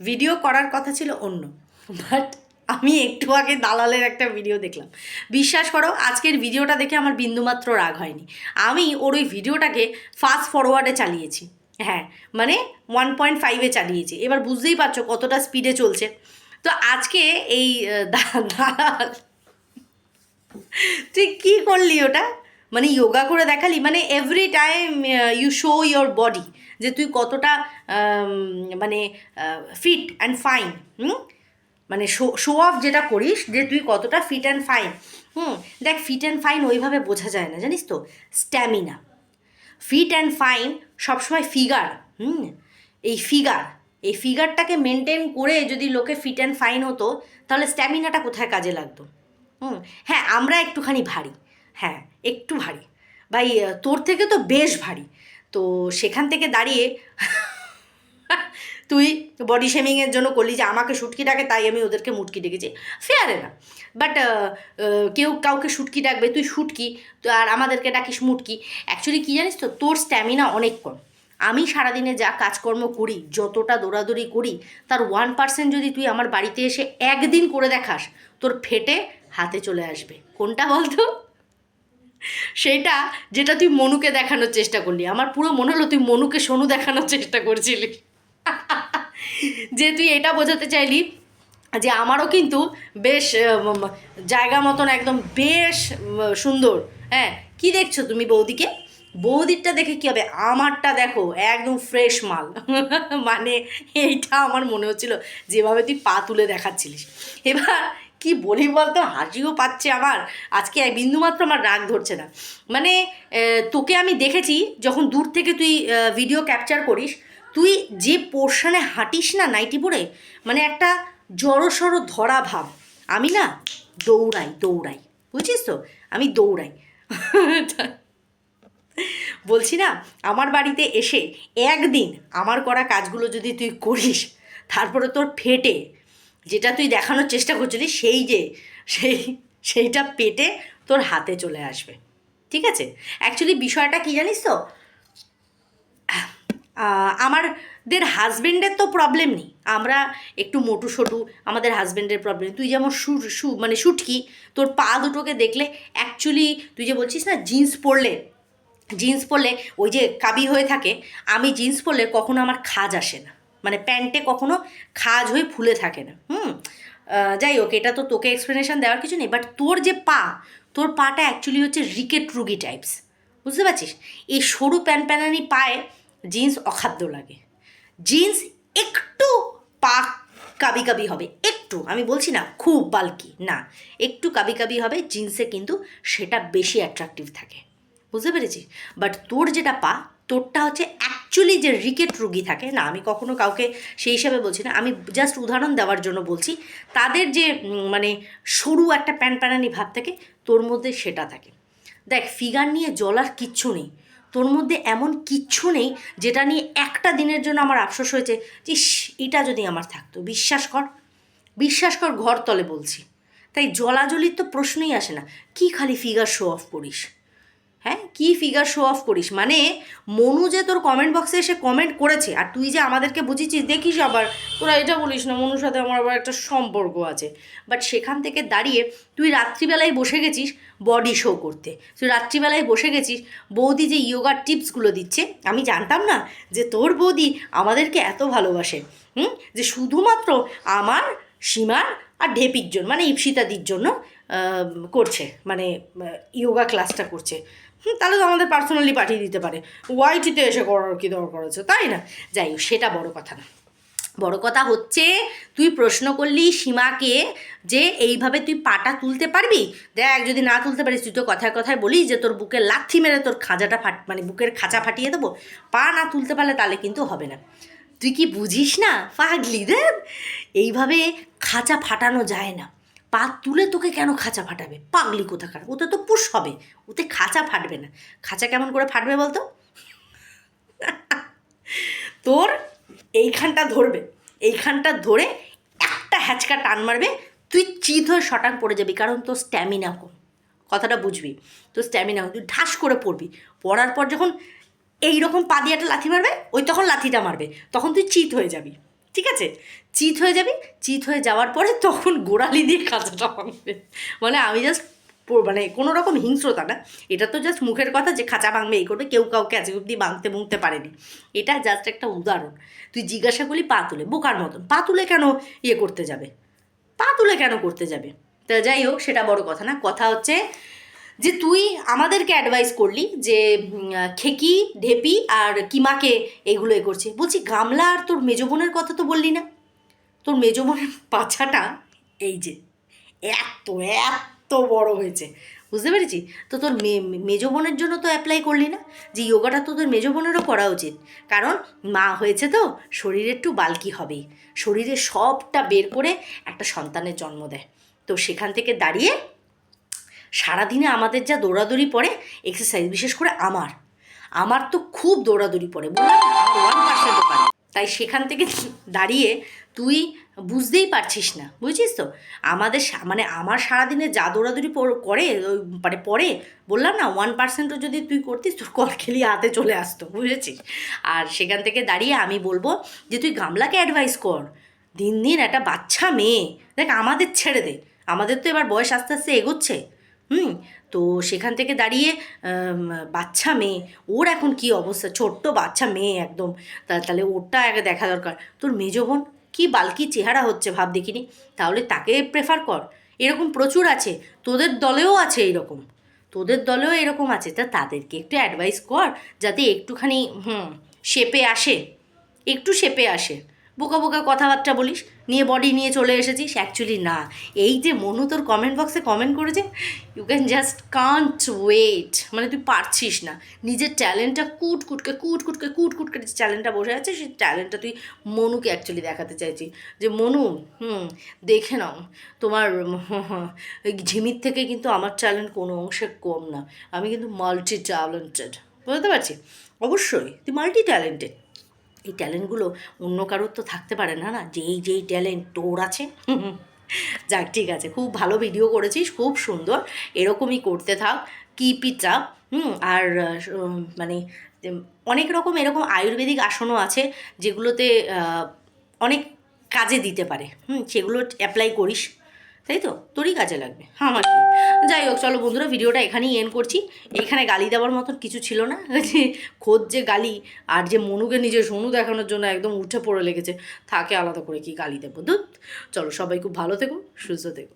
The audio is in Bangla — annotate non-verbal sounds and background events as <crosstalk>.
ভিডিও করার কথা ছিল অন্য। বাট আমি একটু আগে দালালের একটা ভিডিও দেখলাম। বিশ্বাস করো, আজকের ভিডিওটা দেখে আমার বিন্দুমাত্র রাগ হয়নি। আমি ওর ওই ভিডিওটাকে ফাস্ট ফরওয়ার্ডে চালিয়েছি। হ্যাঁ মানে ওয়ান পয়েন্ট ফাইভে চালিয়েছি। এবার বুঝতেই পারছ কতটা স্পিডে চলছে। তো আজকে এই দালাল, তুই কি করলি ওটা? মানে যোগা করে দেখালি? মানে every time you show your body যে তুই কতটা মানে ফিট অ্যান্ড ফাইন মানে শো শো অফ যেটা করিস, যে তুই কতটা ফিট অ্যান্ড ফাইন হুম? দেখ ফিট অ্যান্ড ফাইন ওইভাবে বোঝা যায় না, জানিস তো? স্ট্যামিনা ফিট অ্যান্ড ফাইন সবসময় ফিগার হুম? এই ফিগার এই ফিগারটাকে মেনটেন করে যদি লোকে ফিট অ্যান্ড ফাইন হতো, তাহলে স্ট্যামিনাটা কোথায় কাজে লাগতো? হুম? হ্যাঁ আমরা একটুখানি ভারী হ্যাঁ একটু ভারী। ভাই তোর থেকে তো বেশ ভারী। তো সেখান থেকে দাঁড়িয়ে তুই বডি শেমিংয়ের জন্য করলি যে আমাকে শুটকি ডাকে, তাই আমি ওদেরকে মুটকি ডেকেছি। ফেয়ারে না বাট কেউ কাউকে শুটকি ডাকবে, তুই শুটকি তো আর আমাদেরকে ডাকিস মুটকি। অ্যাকচুয়ালি কী জানিস তো, তোর স্ট্যামিনা অনেক কম। আমি সারাদিনে যা কাজকর্ম করি, যতটা দৌড়াদৌড়ি করি, তার ওয়ান পার্সেন্ট যদি তুই আমার বাড়িতে এসে একদিন করে দেখাস, তোর ফেটে হাতে চলে আসবে। কোনটা বলতো? সেটা যেটা তুই মনুকে দেখানোর চেষ্টা করলি। আমার পুরো মনে হলো তুই মনুকে সোনু দেখানোর চেষ্টা করছিলি। যে তুই এটা বোঝাতে চাইলি যে আমারও কিন্তু বেশ জায়গা মতন একদম বেশ সুন্দর। হ্যাঁ কি দেখছ তুমি বৌদিকে? বৌদিরটা দেখে কী হবে? আমারটা দেখো, একদম ফ্রেশ মাল। মানে এইটা আমার মনে হচ্ছিল, যেভাবে তুই পা তুলে দেখাচ্ছিলিস। এবার কি বলি বলতো? হাসিও পাচ্ছে আমার আজকে বিন্দুমাত্র আমার রাগ ধরছে না। মানে তোকে আমি দেখেছি যখন দূর থেকে তুই ভিডিও ক্যাপচার করিস, তুই যে পোর্শনে হাঁটিস না নাইটি পরে মানে একটা জড়সড় ধরা ভাব। আমি না দৌড়াই দৌড়াই। বুঝছিস তো? আমি দৌড়াই। বলছি না, আমার বাড়িতে এসে একদিন আমার করা কাজগুলো যদি তুই করিস, তারপরে তোর ফেটে যেটা তুই দেখানোর চেষ্টা করছিলি সেই যে সেই সেইটা পেটে তোর হাতে চলে আসবে। ঠিক আছে? অ্যাকচুয়ালি বিষয়টা কি জানিস তো? আহ, আমাদের হাজবেন্ডের তো প্রবলেম নেই। আমরা একটু মোটু সোটু আমাদের হাজব্যান্ডের প্রবলেম তুই যেমন শু শু মানে শুটকি তোর পা দুটোকে দেখলে অ্যাকচুয়ালি তুই যে বলছিস না জিন্স পরলে জিন্স পরলে ওই যে কাবি হয়ে থাকে আমি জিন্স পরলে কখনো আমার খাজ আসে না। মানে প্যান্টে কখনো খাজ হয়ে ফুলে থাকে না। হুম? যাই হোক, এটা তো তোকে এক্সপ্লেনেশন দেওয়ার কিছু নেই বাট তোর যে পা, তোর পাটা অ্যাকচুয়ালি হচ্ছে রিকেট রুগী টাইপস বুঝতে পারছিস? এই সরু প্যান প্যানানি পায়ে জিন্স অখাদ্য লাগে। জিন্স একটু পা কাবি কাবি হবে, একটু, আমি বলছি না খুব বালকি না। একটু কাবি কাবি হবে জিন্সে কিন্তু সেটা বেশি অ্যাট্রাকটিভ থাকে। বুঝতে পেরেছি বাট তোর যেটা পা তোরটা হচ্ছে অ্যাকচুয়ালি যে রিকেট রুগী থাকে, না, আমি কখনো কাউকে সেই হিসাবে বলছি না, আমি জাস্ট উদাহরণ দেওয়ার জন্য বলছি, তাদের যে মানে সরু একটা প্যান প্যানানি ভাব থাকে, তোর মধ্যে সেটা থাকে। দেখ, ফিগার নিয়ে জ্বলার কিচ্ছু নেই। তোর মধ্যে এমন কিচ্ছু নেই, যেটা নিয়ে একটা দিনের জন্য আমার আফসোস হয়েছে, যে এটা যদি আমার থাকতো, বিশ্বাস কর বিশ্বাস কর, ঘর তলে বলছি। তাই জলাজলির তো প্রশ্নই আসে না, কি খালি ফিগার শো অফ করিস? হ্যাঁ কী ফিগার শো অফ করিস? মানে মনু যে তোর কমেন্ট বক্সে এসে কমেন্ট করেছে, আর তুই যে আমাদেরকে বুঝিয়েছিস, দেখিস আবার। তোরা এটা বলিস না, মনুর সাথে আমার আবার একটা সম্পর্ক আছে। বাট সেখান থেকে দাঁড়িয়ে তুই রাত্রিবেলায় বসে গেছিস বডি শো করতে। তুই রাত্রিবেলায় বসে গেছিস, বৌদি যে ইয়োগার টিপসগুলো দিচ্ছে, আমি জানতাম না যে তোর বৌদি আমাদেরকে এত ভালোবাসে। হুম? যে শুধুমাত্র আমার, সীমার আর ঢেপির জন্য মানে ইপসিতাদির জন্য করছে মানে ইয়োগা ক্লাসটা করছে। তাহলে তো আমাদের পার্সোনালি পাঠিয়ে দিতে পারে। ওয়াইটিতে এসে করার কি দরকার আছে? তাই না? যাই হোক, সেটা বড় কথা না। বড় কথা হচ্ছে, তুই প্রশ্ন করলি সীমাকে যে এইভাবে তুই পাটা তুলতে পারবি? দেখ, যদি না তুলতে পারিস, তুই তো কথায় কথায় বলিস যে তোর বুকের লাথি মেরে তোর খাঁজাটা ফাট মানে বুকের খাঁচা ফাটিয়ে দেবো। পা না তুলতে পারলে তাহলে কিন্তু হবে না। তুই কি বুঝিস না? পাগলি দেখ এইভাবে খাঁচা ফাটানো যায় না। পা তুলে তোকে কেন খাঁচা ফাটাবে? পাগলি কোথাকার? ওতে তো পুষ হবে। ওতে খাঁচা ফাটবে না। খাঁচা কেমন করে ফাটবে বলতো? তোর এইখানটা ধরবে। এইখানটা ধরে একটা হ্যাচকা টান মারবে। তুই চিত হয়ে শটাং পড়ে যাবি, কারণ তোর স্ট্যামিনা কম। কথাটা বুঝবি। তোর স্ট্যামিনা তুই ঢাস করে পড়বি। পড়ার পর যখন এই রকম পা দিয়ে একটা লাথি মারবে, ওই তখন লাথিটা মারবে। তখন তুই চিত হয়ে যাবি। ঠিক আছে? চিত হয়ে যাবি, চিত হয়ে যাওয়ার পরে তখন গোড়ালি দিয়ে খাঁচাটা ভাঙবে। মানে আমি জাস্ট মানে কোনো রকম হিংস্রতা না। এটা তো জাস্ট মুখের কথা যে খাঁচা ভাঙবে, এই করবে, কেউ কাউকে আজকে অব্দি ভাঙতে মুঙতে পারেনি। এটা জাস্ট একটা উদাহরণ। তুই জিজ্ঞাসা করলি, পা তুলে, বোকার মতন। পা তুলে কেন ইয়ে করতে যাবে? পা তুলে কেন করতে যাবে? তা যাই হোক, সেটা বড় কথা না। কথা হচ্ছে যে তুই আমাদেরকে অ্যাডভাইস করলি যে খেকি, ঢেপি আর কিমাকে এইগুলো এ করছে। বলছি, গামলা আর তোর মেজো বোনের কথা তো বললি না? তোর মেজো বোনের পাছাটা এই যে, এত এত বড় হয়েছে। বুঝতে পেরেছি? তো তোর মে- মেজো বোনের জন্য তো অ্যাপ্লাই করলি না? যে যোগাটা তো তোর মেজো বোনেরও করা উচিত। কারণ মা হয়েছে তো, শরীরে একটু বালকি হবেই। শরীরে সবটা বের করে একটা সন্তানের জন্ম দেয়। তো সেখান থেকে দাঁড়িয়ে সারাদিনে আমাদের যা দৌড়াদৌড়ি পড়ে এক্সারসাইজ বিশেষ করে আমার। আমার তো খুব দৌড়াদৌড়ি পড়ে, বললাম ওয়ান পার্সেন্ট পারে। তাই সেখান থেকে দাঁড়িয়ে তুই বুঝতেই পারছিস না, বুঝছিস তো? আমাদের মানে আমার সারাদিনে যা দৌড়াদৌড়ি করে মানে পরে বললাম না ওয়ান পার্সেন্টও যদি তুই করতিস, তোর কল খেলি হাতে চলে আসতো, বুঝেছিস? আর সেখান থেকে দাঁড়িয়ে আমি বলব যে, তুই গামলাকে অ্যাডভাইস কর। দিন দিন একটা বাচ্চা মেয়ে, দেখ আমাদের ছেড়ে দে। আমাদের তো এবার বয়স আস্তে আস্তে এগোচ্ছে। হুম, তো সেখান থেকে দাঁড়িয়ে বাচ্চা মেয়ে, ওর এখন কি অবস্থা? ছোট্ট বাচ্চা মেয়ে একদম। তাহলে ওরটা আগে দেখা দরকার। তোর মেজো বোন, কি বালকি চেহারা হচ্ছে ভাব দেখিনি। তাহলে তাকে প্রেফার কর। এরকম প্রচুর আছে। তোদের দলেও আছে এরকম। তোদের দলেও এরকম আছে। তা তাদেরকে একটু অ্যাডভাইস কর, যাতে একটুখানি, হুম, শেপে আসে। একটু শেপে আসে। বোকা বোকা কথাবার্তা বলিস। নিয়ে বডি নিয়ে চলে এসেছিস। অ্যাকচুয়ালি না। এই যে মনু তোর কমেন্ট বক্সে কমেন্ট করেছে you can just can't wait মানে তুই পারছিস না। নিজের ট্যালেন্টটা কুট কুটকে কুট কুটকে কুট কুটকে যে ট্যালেন্টটা বসে আছে, সেই ট্যালেন্টটা তুই মনুকে অ্যাকচুয়ালি দেখাতে চাইছি যে মনু, হুম, দেখে নাও। তোমার ঝিমির থেকে কিন্তু আমার ট্যালেন্ট কোনো অংশে কম না। আমি কিন্তু মাল্টি ট্যালেন্টেড বুঝতে পারছি অবশ্যই, তুই মাল্টি ট্যালেন্টেড এই ট্যালেন্টগুলো অন্য কারোর তো থাকতে পারে না না? যেই যেই ট্যালেন্ট তোর আছে, <laughs> যাক, ঠিক আছে, খুব ভালো ভিডিও করেছিস, খুব সুন্দর, এরকমই করতে থাক কিপ ইট হুম? আর মানে অনেক রকম এরকম আয়ুর্বেদিক আসনও আছে, যেগুলোতে অনেক কাজে দিতে পারে, হুম? সেগুলো অ্যাপ্লাই করিস। তাই তো? তোরই কাজে লাগবে। আমার কি? যাই হোক, চলো বন্ধুরা, ভিডিওটা এখানেই এন করছি। এখানে গালি দেওয়ার মতন কিছু ছিল না। <laughs> যে খোদ যে গালি আর যে মনুকে নিজের সনু দেখানোর জন্য একদম উঠে পড়ে লেগেছে থাকে আলাদা করে কি গালি দেবো? দুধ চলো সবাই খুব ভালো থেকো, সুস্থ থেকো।